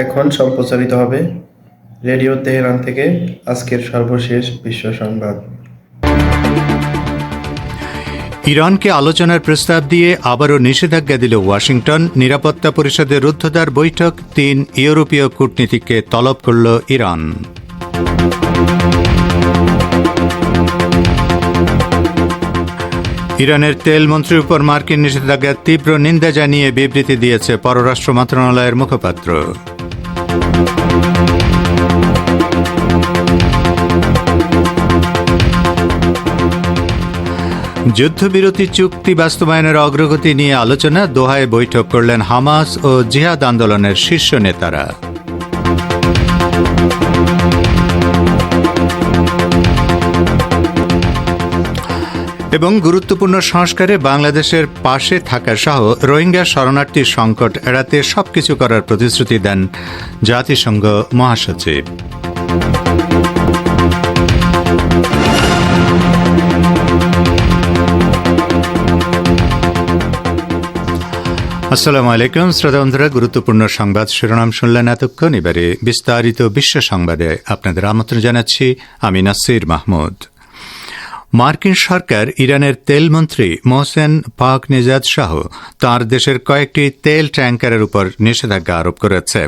এখন সম্প্রচারিত হবে রেডিও তেহরান থেকে আজকের সর্বশেষ বিশ্ব সংবাদ। ইরানকে আলোচনার প্রস্তাব দিয়ে আবারও নিষেধাজ্ঞা দিল ওয়াশিংটন। নিরাপত্তা পরিষদের রুদ্ধদ্বার বৈঠক তিন ইউরোপীয় কূটনীতিককে তলব করল ইরান। ইরানের তেল মন্ত্রীর উপর মার্কিন নিষেধাজ্ঞার তীব্র নিন্দা জানিয়ে বিবৃতি দিয়েছে পররাষ্ট্র মন্ত্রণালয়ের মুখপাত্র। যুদ্ধবিরতি চুক্তি বাস্তবায়নের অগ্রগতি নিয়ে আলোচনা, দোহায় বৈঠক করলেন হামাস ও জিহাদ আন্দোলনের শীর্ষ নেতারা। এবং গুরুত্বপূর্ণ সংস্কারে বাংলাদেশের পাশে থাকা সহ রোহিঙ্গা শরণার্থী সংকট এড়াতে সবকিছু করার প্রতিশ্রুতি দেন জাতিসংঘ মহাসচিব। আসসালামু আলাইকুম শ্রোতা বন্ধুরা গুরুত্বপূর্ণ সংবাদ শিরোনাম শুনলেন এতক্ষণ এবারে বিস্তারিত বিশ্ব সংবাদে আপনাদের আমন্ত্রণ জানাচ্ছি আমি নাসির মাহমুদ। মার্কিন সরকার ইরানের তেলমন্ত্রী মোহসেন পাক নেজাদ সহ তাঁর দেশের কয়েকটি তেল ট্যাঙ্কারের উপর নিষেধাজ্ঞা আরোপ করেছে।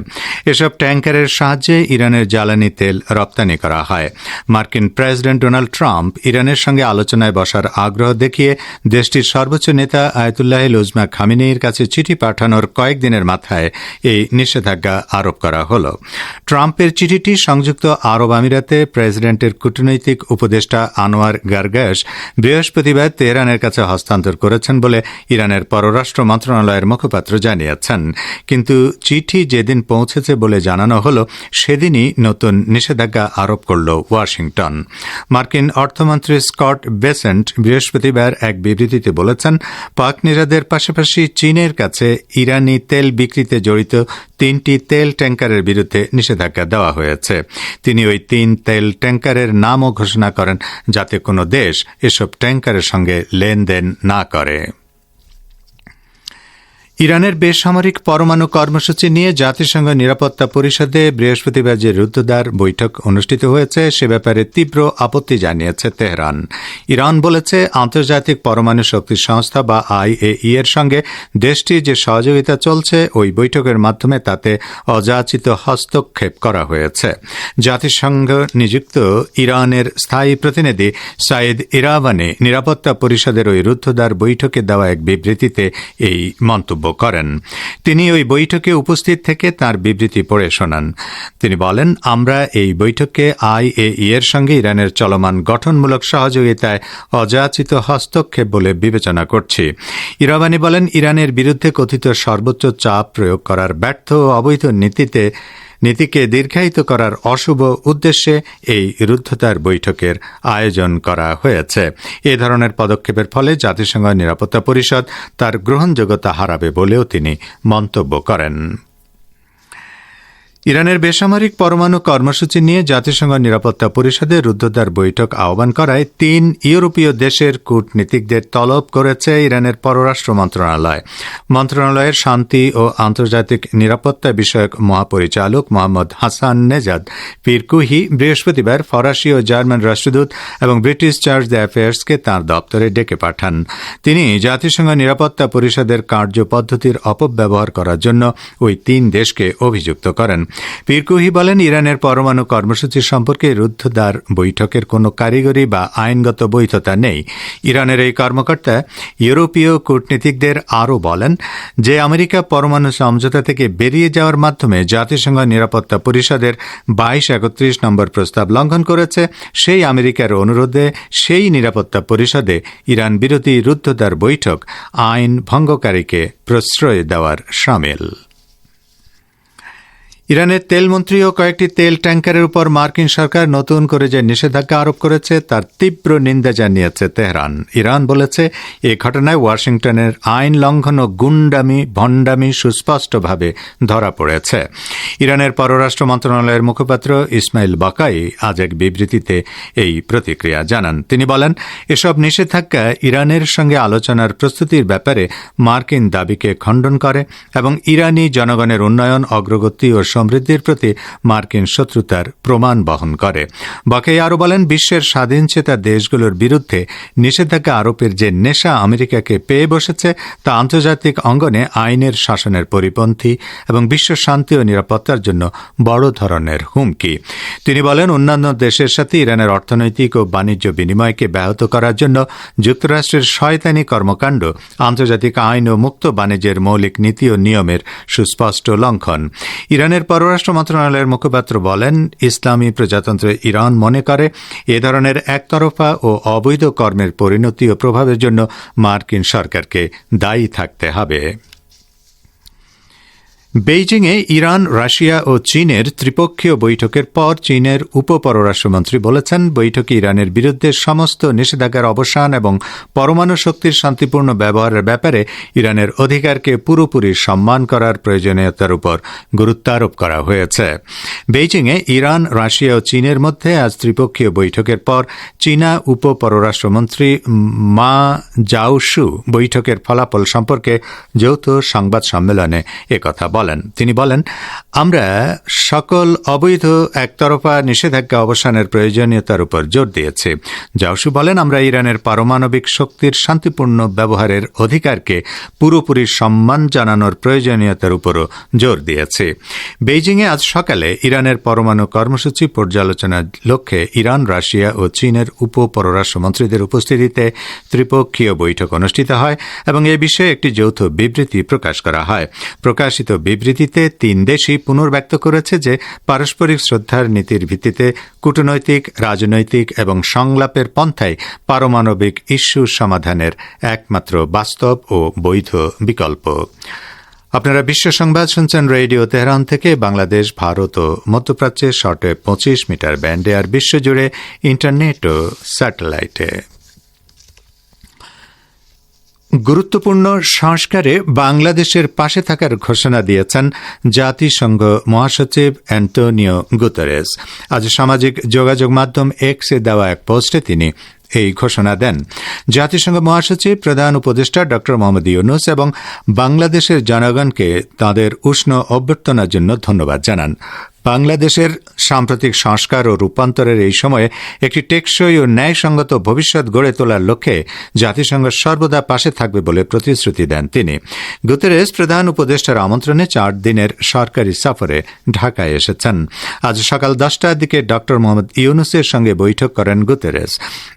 এসব ট্যাঙ্কারের সাহায্যে ইরানের জ্বালানি তেল রপ্তানি করা হয়। মার্কিন প্রেসিডেন্ট ডোনাল্ড ট্রাম্প ইরানের সঙ্গে আলোচনায় বসার আগ্রহ দেখিয়ে দেশটির সর্বোচ্চ নেতা আয়তুল্লাহ লুজমা খামিনেইর কাছে চিঠি পাঠানোর কয়েকদিনের মাথায় এই নিষেধাজ্ঞা আরোপ করা হল। ট্রাম্পের চিঠিটি সংযুক্ত আরব আমিরাতে প্রেসিডেন্টের কূটনৈতিক উপদেষ্টা আনোয়ার গার্গ গ্যাস বৃহস্পতিবার তেহরানের কাছে হস্তান্তর করেছেন বলে ইরানের পররাষ্ট্র মন্ত্রণালয়ের মুখপাত্র জানিয়েছেন। কিন্তু চিঠি যেদিন পৌঁছেছে বলে জানানো হল, সেদিনই নতুন নিষেধাজ্ঞা আরোপ করল ওয়াশিংটন। মার্কিন অর্থমন্ত্রী স্কট বেসেন্ট বৃহস্পতিবার এক বিবৃতিতে বলেছেন, পাক নিরাদের পাশাপাশি চীনের কাছে ইরানি তেল বিক্রিতে জড়িত তিনটি তেল ট্যাঙ্কারের বিরুদ্ধে নিষেধাজ্ঞা দেওয়া হয়েছে। তিনি ওই তিন তেল ট্যাঙ্কারের নামও ঘোষণা করেন, যাতে কোনো দেশ এসব ট্যাঙ্কারের সঙ্গে লেনদেন না করে। ইরানের বেসামরিক পরমাণু কর্মসূচি নিয়ে জাতিসংঘ নিরাপত্তা পরিষদে বৃহস্পতিবার যে রুদ্ধদ্বার বৈঠক অনুষ্ঠিত হয়েছে, সে ব্যাপারে তীব্র আপত্তি জানিয়েছে তেহরান। ইরান বলেছে, আন্তর্জাতিক পরমাণু শক্তি সংস্থা বা আইএই এর সঙ্গে দেশটির যে সহযোগিতা চলছে, ওই বৈঠকের মাধ্যমে তাতে অযাচিত হস্তক্ষেপ করা হয়েছে। জাতিসংঘ নিযুক্ত ইরানের স্থায়ী প্রতিনিধি সাইদ ইরাওয়ানি নিরাপত্তা পরিষদের ওই রুদ্ধদ্বার বৈঠকে দেওয়া এক বিবৃতিতে এই মন্তব্য করেন। তিনি ওই বৈঠকে উপস্থিত থেকে তার বিবৃতি পড়ে শোনান। তিনি বলেন, আমরা এই বৈঠকে আইএই এর সঙ্গে ইরানের চলমান গঠনমূলক সহযোগিতায় অযাচিত হস্তক্ষেপ বলে বিবেচনা করছি। ইরাবানি বলেন, ইরানের বিরুদ্ধে কথিত সর্বোচ্চ চাপ প্রয়োগ করার ব্যর্থ ও অবৈধ নীতিতে নীতিকে দীর্ঘায়িত করার অশুভ উদ্দেশ্যে এই রুদ্ধতার বৈঠকের আয়োজন করা হয়েছে। এ ধরনের পদক্ষেপের ফলে জাতিসংঘ নিরাপত্তা পরিষদ তার গ্রহণযোগ্যতা হারাবে বলেও তিনি মন্তব্য করেন। ইরানের বেসামরিক পরমাণু কর্মসূচি নিয়ে জাতিসংঘ নিরাপত্তা পরিষদের রুদ্ধদ্বার বৈঠক আহ্বান করায় তিন ইউরোপীয় দেশের কূটনীতিকদের তলব করেছে ইরানের পররাষ্ট্র মন্ত্রণালয়। মন্ত্রণালয়ের শান্তি ও আন্তর্জাতিক নিরাপত্তা বিষয়ক মহাপরিচালক মোহাম্মদ হাসান নেজাদ পিরকুহি বৃহস্পতিবার ফরাসি ও জার্মান রাষ্ট্রদূত এবং ব্রিটিশ চার্জ দ্য অ্যাফেয়ার্সকে তাঁর দপ্তরে ডেকে পাঠান। তিনি জাতিসংঘ নিরাপত্তা পরিষদের কার্যপদ্ধতির অপব্যবহার করার জন্য ওই তিন দেশকে অভিযুক্ত করেন। পীরকুহি বলেন, ইরানের পরমাণু কর্মসূচি সম্পর্কে রুদ্ধদ্বার বৈঠকের কোনো কারিগরি বা আইনগত বৈধতা নেই। ইরানের এই কর্মকর্তা ইউরোপীয় কূটনীতিকদের আরও বলেন যে, আমেরিকা পরমাণু সমঝোতা থেকে বেরিয়ে যাওয়ার মাধ্যমে জাতিসংঘ নিরাপত্তা পরিষদের বাইশ একত্রিশ নম্বর প্রস্তাব লঙ্ঘন করেছে। সেই আমেরিকার অনুরোধে সেই নিরাপত্তা পরিষদে ইরান বিরোধী রুদ্ধদ্বার বৈঠক আইন ভঙ্গকারীকে প্রশ্রয় দেওয়ার সামিল। ইরানের তেলমন্ত্রী ও কয়েকটি তেল ট্যাঙ্কারের উপর মার্কিন সরকার নতুন করে যে নিষেধাজ্ঞা আরোপ করেছে, তার তীব্র নিন্দা জানিয়েছে তেহরান। ইরান বলেছে, এ ঘটনায় ওয়াশিংটনের আইন লঙ্ঘন ও গুন্ডামি, ভণ্ডামি সুস্পষ্টভাবে ধরা পড়েছে। ইরানের পররাষ্ট্র মন্ত্রণালয়ের মুখপাত্র ইসমাইল বাকাই আজ এক বিবৃতিতে এই প্রতিক্রিয়া জানান। তিনি বলেন, এসব নিষেধাজ্ঞা ইরানের সঙ্গে আলোচনার প্রস্তুতির ব্যাপারে মার্কিন দাবিকে খণ্ডন করে এবং ইরানি জনগণের উন্নয়ন, অগ্রগতি ও সমৃদ্ধির প্রতি মার্কিন শত্রুতার প্রমাণ বহন করে। বকেই আরও বলেন, বিশ্বের স্বাধীনচেতা দেশগুলোর বিরুদ্ধে নিষেধাজ্ঞা আরোপের যে নেশা আমেরিকাকে পেয়ে বসেছে, তা আন্তর্জাতিক অঙ্গনে আইনের শাসনের পরিপন্থী এবং বিশ্ব শান্তি ও নিরাপত্তার জন্য বড় ধরনের হুমকি। তিনি বলেন, অন্যান্য দেশের সাথে ইরানের অর্থনৈতিক ও বাণিজ্য বিনিময়কে ব্যাহত করার জন্য যুক্তরাষ্ট্রের শয়তানি কর্মকাণ্ড, আন্তর্জাতিক আইন ও মুক্ত বাণিজ্যের মৌলিক নীতি ও নিয়মের সুস্পষ্ট লঙ্ঘন। ইরানের পররাষ্ট্র মন্ত্রণালয়ের মুখপাত্র বলেন, ইসলামী প্রজাতন্ত্র ইরান মনে করে এ ধরনের একতরফা ও অবৈধ কর্মের পরিণতি ও প্রভাবের জন্য মার্কিন সরকারকে দায়ী থাকতে হবে। বেইজিংয়ে ইরান, রাশিয়া ও চীনের ত্রিপক্ষীয় বৈঠকের পর চীনের উপপররাষ্ট্রমন্ত্রী বলেছেন, বৈঠকে ইরানের বিরুদ্ধে সমস্ত নিষেধাজ্ঞার অবসান এবং পরমাণু শক্তির শান্তিপূর্ণ ব্যবহারের ব্যাপারে ইরানের অধিকারকে পুরোপুরি সম্মান করার প্রয়োজনীয়তার উপর গুরুত্ব আরোপ করা হয়েছে। বেইজিংয়ে ইরান, রাশিয়া ও চীনের মধ্যে আজ ত্রিপক্ষীয় বৈঠকের পর চীনা উপপররাষ্ট্রমন্ত্রী মা জাউশু বৈঠকের ফলাফল সম্পর্কে যৌথ সংবাদ সম্মেলনে একথা বলেন। বলেন। তিনি বলেন, আমরা সকল অবৈধ একতরফা নিষেধাজ্ঞা অবসানের প্রয়োজনীয়তার উপর জোর দিয়েছি। জাউসু বলেন, আমরা ইরানের পারমাণবিক শক্তির শান্তিপূর্ণ ব্যবহারের অধিকারকে পুরোপুরি সম্মান জানানোর প্রয়োজনীয়তার উপরও জোর দিয়েছি। বেইজিংয়ে আজ সকালে ইরানের পরমাণু কর্মসূচি পর্যালোচনার লক্ষ্যে ইরান, রাশিয়া ও চীনের উপ পররাষ্ট্রমন্ত্রীদের উপস্থিতিতে ত্রিপক্ষীয় বৈঠক অনুষ্ঠিত হয় এবং এ বিষয়ে একটি যৌথ বিবৃতি প্রকাশ করা হয়। প্রকাশিত বিবৃতিতে তিন দেশই পুনর্ব্যক্ত করেছে যে পারস্পরিক শ্রদ্ধার নীতির ভিত্তিতে কূটনৈতিক, রাজনৈতিক এবং সংলাপের পন্থায় পারমাণবিক ইস্যু সমাধানের একমাত্র বাস্তব ও বৈধ বিকল্প। আপনারা বিশ্ব সংবাদ শুনছেন রেডিও তেহরান থেকে বাংলাদেশ, ভারত ও মধ্যপ্রাচ্যের শর্টে পঁচিশ মিটার ব্যান্ডে আর বিশ্বজুড়ে ইন্টারনেট ও স্যাটেলাইটে। গুরুত্বপূর্ণ সংস্কারে বাংলাদেশের পাশে থাকার ঘোষণা দিয়েছেন জাতিসংঘ মহাসচিব অ্যান্টোনিও গুতারেস। আজ সামাজিক যোগাযোগ মাধ্যম এক্সে দেওয়া এক পোস্টে তিনি এই ঘোষণা দেন। জাতিসংঘ মহাসচিব, প্রধান উপদেষ্টা ড. মোহাম্মদ ইউনুস এবং বাংলাদেশের জনগণকে তাদের উষ্ণ অভ্যর্থনার জন্য ধন্যবাদ জানান। বাংলাদেশের সাম্প্রতিক সংস্কার ও রূপান্তরের এই সময়ে একটি টেকসই ও ন্যায়সঙ্গত ভবিষ্যৎ গড়ে তোলার লক্ষ্যে জাতিসংঘ সর্বদা পাশে থাকবে বলে প্রতিশ্রুতি দেন তিনি। গুতেরেস প্রধান উপদেষ্টার আমন্ত্রণে চার দিনের সরকারি সফরে ঢাকায় এসেছেন। আজ সকাল দশটার দিকে ড মোহাম্মদ ইউনুসের সঙ্গে বৈঠক করেন গুতেরেস।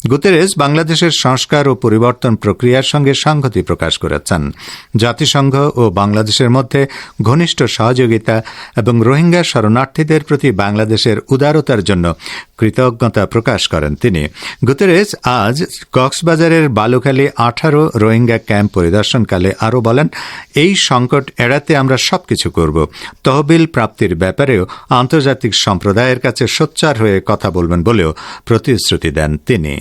গুতেরেস বাংলাদেশের সংস্কার ও পরিবর্তন প্রক্রিয়ার সঙ্গে সংহতি প্রকাশ করেছেন। জাতিসংঘ ও বাংলাদেশের মধ্যে ঘনিষ্ঠ সহযোগিতা এবং রোহিঙ্গা শরণার্থী প্রার্থীদের প্রতি বাংলাদেশের উদারতার জন্য কৃতজ্ঞতা প্রকাশ করেন তিনি। গুতেরেস আজ কক্সবাজারের বালুখালী আঠারো রোহিঙ্গা ক্যাম্প পরিদর্শনকালে আরও বলেন, এই সংকট এড়াতে আমরা সবকিছু করব। তহবিল প্রাপ্তির ব্যাপারেও আন্তর্জাতিক সম্প্রদায়ের কাছে সোচ্চার হয়ে কথা বলবেন বলেও প্রতিশ্রুতি দেন তিনি।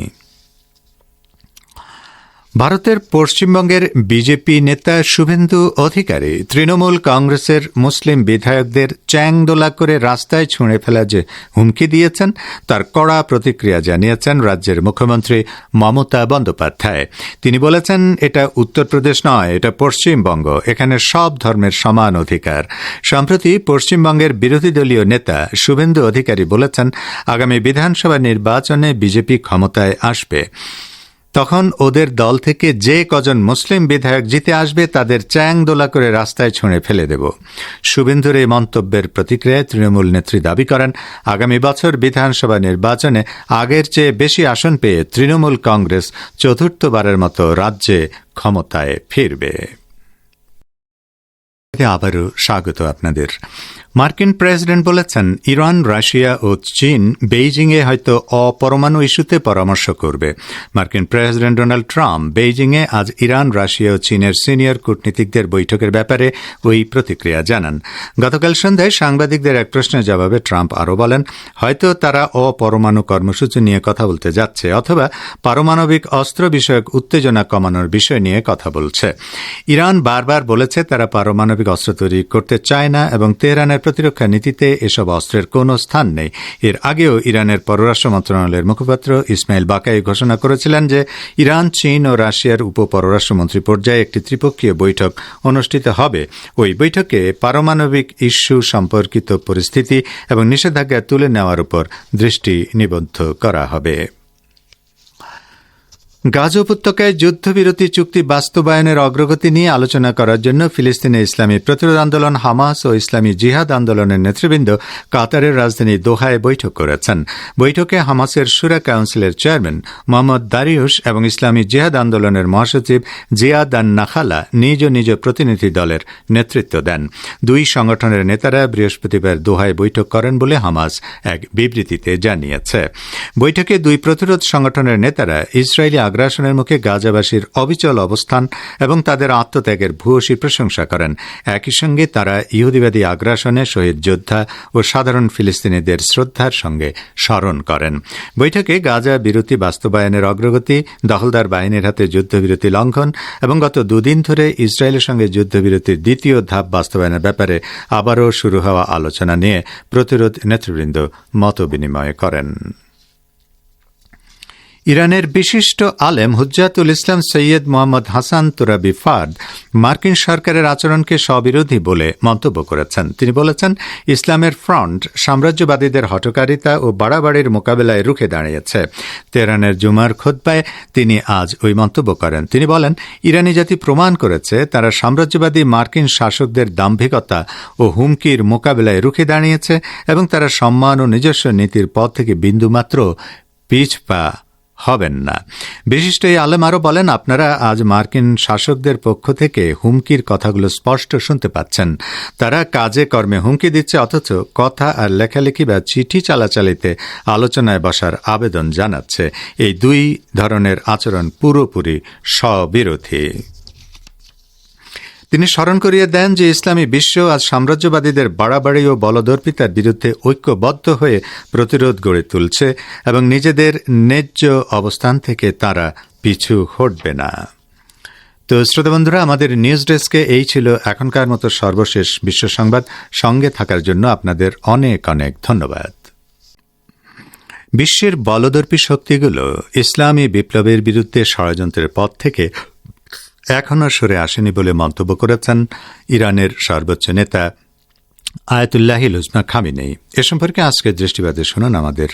ভারতের পশ্চিমবঙ্গের বিজেপি নেতা শুভেন্দু অধিকারী তৃণমূল কংগ্রেসের মুসলিম বিধায়কদের চ্যাংদোলা করে রাস্তায় ছুঁড়ে ফেলা যে হুমকি দিয়েছেন, তার কড়া প্রতিক্রিয়া জানিয়েছেন রাজ্যের মুখ্যমন্ত্রী মমতা বন্দ্যোপাধ্যায়। তিনি বলেছেন, এটা উত্তরপ্রদেশ নয়, এটা পশ্চিমবঙ্গ, এখানে সব ধর্মের সমান অধিকার। সম্প্রতি পশ্চিমবঙ্গের বিরোধী দলীয় নেতা শুভেন্দু অধিকারী বলেছেন, আগামী বিধানসভা নির্বাচনে বিজেপি ক্ষমতায় আসবে। তখন ওদের দল থেকে যে কজন মুসলিম বিধায়ক জিতে আসবে তাদের চ্যাং দোলা করে রাস্তায় ছুঁড়ে ফেলে দেব। শুভেন্দুর এই মন্তব্যের প্রতিক্রিয়ায় তৃণমূল নেত্রী দাবি করেন, আগামী বছর বিধানসভা নির্বাচনে আগের চেয়ে বেশি আসন পেয়ে তৃণমূল কংগ্রেস চতুর্থবারের মতো রাজ্যে ক্ষমতায় ফিরবে। আবারও স্বাগত আপনাদের। মার্কিন প্রেসিডেন্ট বলেছেন, ইরান, রাশিয়া ও চীন বেইজিংয়ে হয়তো অপরমাণু ইস্যুতে পরামর্শ করবে। মার্কিন প্রেসিডেন্ট ডোনাল্ড ট্রাম্প বেইজিংয়ে আজ ইরান, রাশিয়া ও চীনের সিনিয়র কূটনীতিকদের বৈঠকের ব্যাপারে ওই প্রতিক্রিয়া জানান। গতকাল সন্ধ্যায় সাংবাদিকদের এক প্রশ্নের জবাবে ট্রাম্প আরও বলেন, হয়তো তারা অপরমাণু কর্মসূচি নিয়ে কথা বলতে যাচ্ছে অথবা পারমাণবিক অস্ত্র বিষয়ক উত্তেজনা কমানোর বিষয় নিয়ে কথা বলছে। ইরান বারবার বলেছে তারা পারমাণবিক পারমাণবিক অস্ত্র তৈরি করতে চায় না এবং তেহরানের প্রতিরক্ষা নীতিতে এসব অস্ত্রের কোনো স্থান নেই। এর আগেও ইরানের পররাষ্ট্র মন্ত্রণালয়ের মুখপাত্র ইসমাইল বাকাই ঘোষণা করেছিলেন যে ইরান, চীন ও রাশিয়ার উপ পররাষ্ট্রমন্ত্রী পর্যায়ে একটি ত্রিপক্ষীয় বৈঠক অনুষ্ঠিত হবে। ওই বৈঠকে পারমাণবিক ইস্যু সম্পর্কিত পরিস্থিতি এবং নিষেধাজ্ঞা তুলে নেওয়ার উপর দৃষ্টি নিবদ্ধ করা হবে। গাজা উপত্যকায় যুদ্ধবিরতি চুক্তি বাস্তবায়নের অগ্রগতি নিয়ে আলোচনা করার জন্য ফিলিস্তিনে ইসলামী প্রতিরোধ আন্দোলন, হামাস ও ইসলামী জিহাদ আন্দোলনের নেতৃবৃন্দ কাতারের রাজধানী দোহায় বৈঠক করেছেন। বৈঠকে হামাসের সুরা কাউন্সিলের চেয়ারম্যান মোহাম্মদ দারিউস এবং ইসলামী জিহাদ আন্দোলনের মহাসচিব জিয়াদ আন নাখালা নিজ নিজ প্রতিনিধি দলের নেতৃত্ব দেন। দুই সংগঠনের নেতারা বৃহস্পতিবার দোহায় বৈঠক করেন বলে হামাস এক বিবৃতিতে জানিয়েছে। বৈঠকে দুই প্রতিরোধ সংগঠনের নেতারা ইসরায়েলি আগ্রাসনের মুখে গাজাবাসীর অবিচল অবস্থান এবং তাদের আত্মত্যাগের ভূয়সী প্রশংসা করেন। একই সঙ্গে তারা ইহুদিবাদী আগ্রাসনে শহীদ যোদ্ধা ও সাধারণ ফিলিস্তিনিদের শ্রদ্ধার সঙ্গে স্মরণ করেন। বৈঠকে গাজা বিরতি বাস্তবায়নের অগ্রগতি, দখলদার বাহিনীর হাতে যুদ্ধবিরতি লঙ্ঘন এবং গত দুদিন ধরে ইসরায়েলের সঙ্গে যুদ্ধবিরতির দ্বিতীয় ধাপ বাস্তবায়নের ব্যাপারে আবারও শুরু হওয়া আলোচনা নিয়ে প্রতিরোধ নেতৃবৃন্দ মতবিনিময় করেন। ইরানের বিশিষ্ট আলেম হুজ্জাতুল ইসলাম সৈয়দ মোহাম্মদ হাসান তুরাবি ফাদ মার্কিন সরকারের আচরণকে স্ববিরোধী বলে মন্তব্য করেছেন। তিনি বলেছেন, ইসলামের ফ্রন্ট সাম্রাজ্যবাদীদের হটকারিতা ও বাড়াবাড়ির মোকাবেলায় রুখে দাঁড়িয়েছে। তেহরানের জুমার খোদ্বায় তিনি আজ ওই মন্তব্য করেন। তিনি বলেন, ইরানি জাতি প্রমাণ করেছে তারা সাম্রাজ্যবাদী মার্কিন শাসকদের দাম্ভিকতা ও হুমকির মোকাবেলায় রুখে দাঁড়িয়েছে এবং তারা সম্মান ও নিজস্ব নীতির পথ থেকে বিন্দুমাত্র পিছপা হবেন না। বিশিষ্ট এই আলেম আরও বলেন, আপনারা আজ মার্কিন শাসকদের পক্ষ থেকে হুমকির কথাগুলো স্পষ্ট শুনতে পাচ্ছেন। তারা কাজে কর্মে হুমকি দিচ্ছে, অথচ কথা আর লেখালেখি বা চিঠি চালাচালিতে আলোচনায় বসার আবেদন জানাচ্ছে। এই দুই ধরনের আচরণ পুরোপুরি স্ববিরোধী। তিনি স্মরণ করিয়ে দেন যে ইসলামী বিশ্ব আজ সাম্রাজ্যবাদীদের বাড়াবাড়ি ও বলদর্পিতার বিরুদ্ধে ঐক্যবদ্ধ হয়ে প্রতিরোধ গড়ে তুলছে এবং নিজেদের ন্যায্য অবস্থান থেকে তারা পিছু হটবে না। তো শ্রোতা বন্ধুরা, আমাদের নিউজ ডেস্কে এই ছিল এখনকার মতো সর্বশেষ বিশ্ব সংবাদ। সঙ্গে থাকার জন্য আপনাদের অনেক অনেক ধন্যবাদ। বিশ্বের বলদর্পী শক্তিগুলো ইসলামী বিপ্লবের বিরুদ্ধে ষড়যন্ত্রের পথ থেকে এখনও সরে আসেনি বলে মন্তব্য করেছেন ইরানের সর্বোচ্চ নেতা আয়াতুল্লাহি লুজমা খামিনেই এ সম্পর্কে আজকের দৃষ্টিবাদে শুনুন আমাদের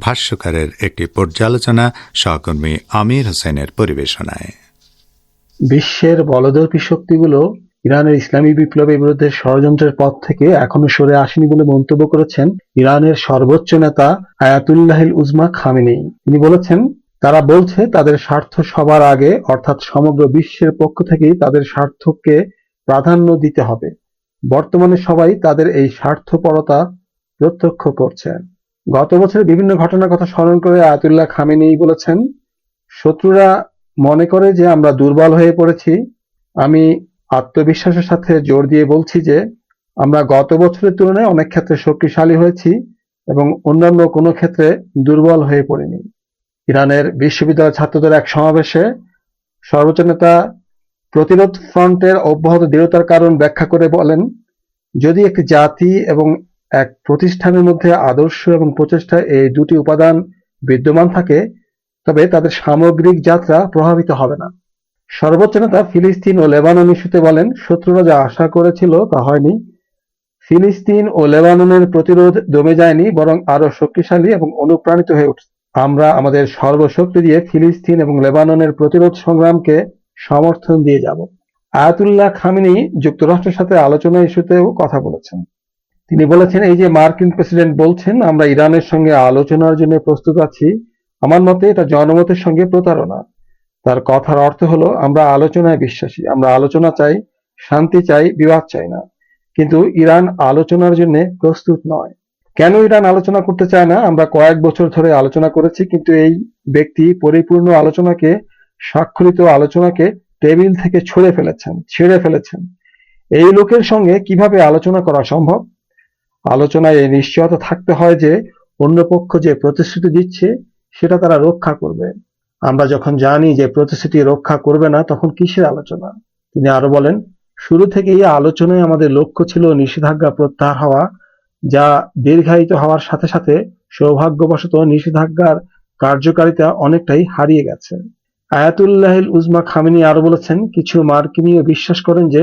ভাষ্যকারের একটি পর্যালোচনা সহকর্মী আমির হোসেনের পরিবেশনায়। বিশ্বের বলদর্পী শক্তিগুলো ইরানের ইসলামী বিপ্লবের বিরুদ্ধে ষড়যন্ত্রের পথ থেকে এখনও সরে আসেনি বলে মন্তব্য করেছেন ইরানের সর্বোচ্চ নেতা আয়াতুল্লাহিল উজমা খামেনেই তিনি বলেছেন তারা বলছে, তাদের স্বার্থ সবার আগে, অর্থাৎ সমগ্র বিশ্বের পক্ষ থেকেই তাদের স্বার্থকে প্রাধান্য দিতে হবে। বর্তমানে সবাই তাদের এই স্বার্থপরতা প্রত্যক্ষ করছে। গত বছরের বিভিন্ন ঘটনার কথা স্মরণ করে আয়াতুল্লাহ খামেনেই বলেছেন, শত্রুরা মনে করে যে আমরা দুর্বল হয়ে পড়েছি। আমি আত্মবিশ্বাসের সাথে জোর দিয়ে বলছি যে, আমরা গত বছরের তুলনায় অনেক ক্ষেত্রে শক্তিশালী হয়েছি এবং অন্যান্য কোনো ক্ষেত্রে দুর্বল হয়ে পড়িনি। ইরানের বিশ্ববিদ্যালয় ছাত্রদের এক সমাবেশে সর্বোচ্চ নেতা প্রতিরোধ ফ্রন্টের অব্যাহত দৃঢ়তার কারণ ব্যাখ্যা করে বলেন, যদি একটি জাতি এবং এক প্রতিষ্ঠানের মধ্যে আদর্শ এবং প্রচেষ্টা এই দুটি উপাদান বিদ্যমান থাকে, তবে তাদের সামগ্রিক যাত্রা প্রভাবিত হবে না। সর্বোচ্চ নেতা ফিলিস্তিন ও লেবানন ইস্যুতে বলেন, শত্রুরা যা আশা করেছিল তা হয়নি। ফিলিস্তিন ও লেবাননের প্রতিরোধ দমে যায়নি, বরং আরও শক্তিশালী এবং অনুপ্রাণিত হয়ে উঠছে। আমরা আমাদের সর্বশক্তি দিয়ে ফিলিস্তিন এবং লেবাননের প্রতিরোধ সংগ্রামকে সমর্থন দিয়ে যাব। আয়াতুল্লাহ খামিনি যুক্তরাষ্ট্রের সাথে আলোচনা ইস্যুতেও কথা বলেছেন। তিনি বলেছেন, এই যে মার্কিন প্রেসিডেন্ট বলছেন, আমরা ইরানের সঙ্গে আলোচনার জন্য প্রস্তুত আছি। আমার মতে এটা জনমতের সঙ্গে প্রতারণা। তার কথার অর্থ হলো, আমরা আলোচনায় বিশ্বাসী। আমরা আলোচনা চাই, শান্তি চাই, বিবাদ চাই না। কিন্তু ইরান আলোচনার জন্য প্রস্তুত নয়। কেন ইরান আলোচনা করতে চায় না? আমরা কয়েক বছর ধরে আলোচনা করেছি, কিন্তু এই ব্যক্তি পরিপূর্ণ আলোচনাকে, স্বাক্ষরিত আলোচনাকে টেবিল থেকে ছুঁড়ে ফেলেছেন, ছেড়ে ফেলেছেন। এই লোকের সঙ্গে কীভাবে আলোচনা করা সম্ভব? আলোচনায় এই নিশ্চয়তা থাকতে হয় যে, অন্য পক্ষ যে প্রতিশ্রুতি দিচ্ছে, সেটা তারা রক্ষা করবে। আমরা যখন জানি যে প্রতিশ্রুতি রক্ষা করবে না, তখন কিসের আলোচনা? তিনি আরও বলেন, শুরু থেকেই আলোচনায় আমাদের লক্ষ্য ছিল নিষেধাজ্ঞা প্রত্যাহার হওয়া যা দীর্ঘায়িত হওয়ার সাথে সাথে সৌভাগ্যবশত নিষেধাজ্ঞার কার্যকারিতা অনেকটাই হারিয়ে গেছে। আয়াতুল্লাহিল উজমা খামিনী আরও বলেছেন, কিছু মার্কিনীয় বিশ্বাস করেন যে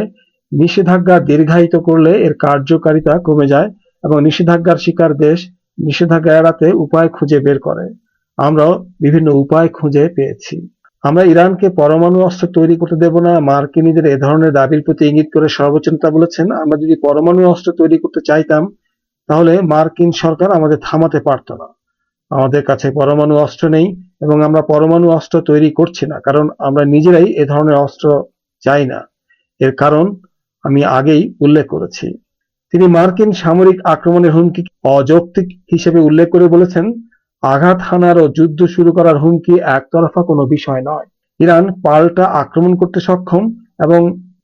নিষেধাজ্ঞা দীর্ঘায়িত করলে এর কার্যকারিতা কমে যায় এবং নিষেধাজ্ঞার শিকার দেশ নিষেধাজ্ঞা এড়াতে উপায় খুঁজে বের করে। আমরাও বিভিন্ন উপায় খুঁজে পেয়েছি। আমরা ইরানকে পরমাণু অস্ত্র তৈরি করতে দেব না, মার্কিনীদের এ ধরনের দাবির প্রতি ইঙ্গিত করে সর্বোচ্চ নেতা বলেছেন, আমরা যদি পরমাণু অস্ত্র তৈরি করতে চাইতাম তাহলে মার্কিন সরকার আমাদের থামাতে পারত না। আমাদের কাছে পরমাণু অস্ত্র নেই এবং আমরা পরমাণু অস্ত্র তৈরি করছি না, কারণ আমরা নিজেরাই এ ধরনের অস্ত্র চাই না। এর কারণ আমি আগেই উল্লেখ করেছি। তিনি মার্কিন সামরিক আক্রমণের হুমকি অযৌক্তিক হিসেবে উল্লেখ করে বলেছেন, আঘাত হানার ও যুদ্ধ শুরু করার হুমকি একতরফা কোনো বিষয় নয়। ইরান পাল্টা আক্রমণ করতে সক্ষম এবং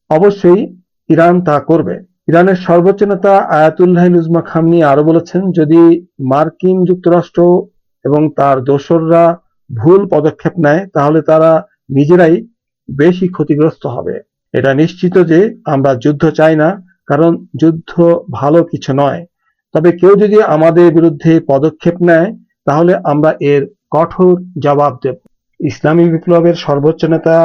অবশ্যই ইরান তা করবে। ইরানের সর্বোচ্চ নেতা আয়াতুল্লাহ উজমা খামনি আরও বলেছেন, যদি মার্কিন যুক্তরাষ্ট্র এবং তার দোসররা ভুল পদক্ষেপ নেয়, তাহলে তারা নিজেরাই বেশি ক্ষতিগ্রস্ত হবে। এটা নিশ্চিত যে আমরা যুদ্ধ চাই না, কারণ যুদ্ধ ভালো কিছু নয়। তবে কেউ যদি আমাদের বিরুদ্ধে পদক্ষেপ নেয়, তাহলে আমরা এর কঠোর জবাব দেব। ইসলামী বিপ্লবের সর্বোচ্চ নেতা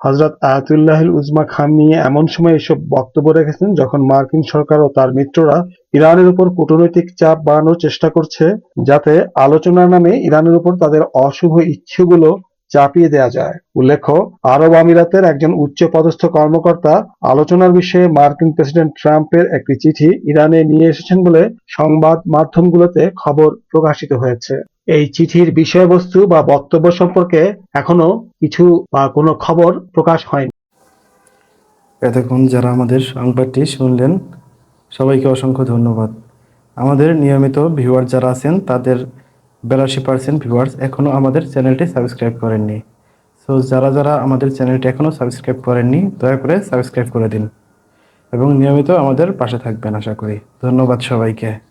হজরত আয়াতুল্লাহিল উজমা খান নিয়ে এমন সময় এসব বক্তব্য রেখেছেন যখন মার্কিন সরকার ও তার মিত্ররা ইরানের উপর কূটনৈতিক চাপ বাড়ানোর চেষ্টা করছে যাতে আলোচনার নামে ইরানের উপর তাদের অশুভ ইচ্ছেগুলো চাপিয়ে দেয়া যায়। উল্লেখ্য, আরব আমিরাতের একজন উচ্চ পদস্থ কর্মকর্তা আলোচনার বিষয়ে মার্কিন প্রেসিডেন্ট ট্রাম্পের একটি চিঠি ইরানে নিয়ে এসেছেন বলে সংবাদ মাধ্যমগুলোতে খবর প্রকাশিত হয়েছে। এই চিঠির বিষয়বস্তু বা বক্তব্য সম্পর্কে এখনও কিছু বা কোনো খবর প্রকাশ হয়নি। এতক্ষণ যারা আমাদের সংবাদটি শুনলেন, সবাইকে অসংখ্য ধন্যবাদ। আমাদের নিয়মিত ভিউয়ার যারা আছেন, তাদের বিরাশি পার্সেন্ট ভিউয়ার্স এখনও আমাদের চ্যানেলটি সাবস্ক্রাইব করেননি। সো, যারা যারা আমাদের চ্যানেলটি এখনও সাবস্ক্রাইব করেননি, দয়া করে সাবস্ক্রাইব করে দিন। এবং নিয়মিত আমাদের পাশে থাকবেন, আশা করি। ধন্যবাদ সবাইকে।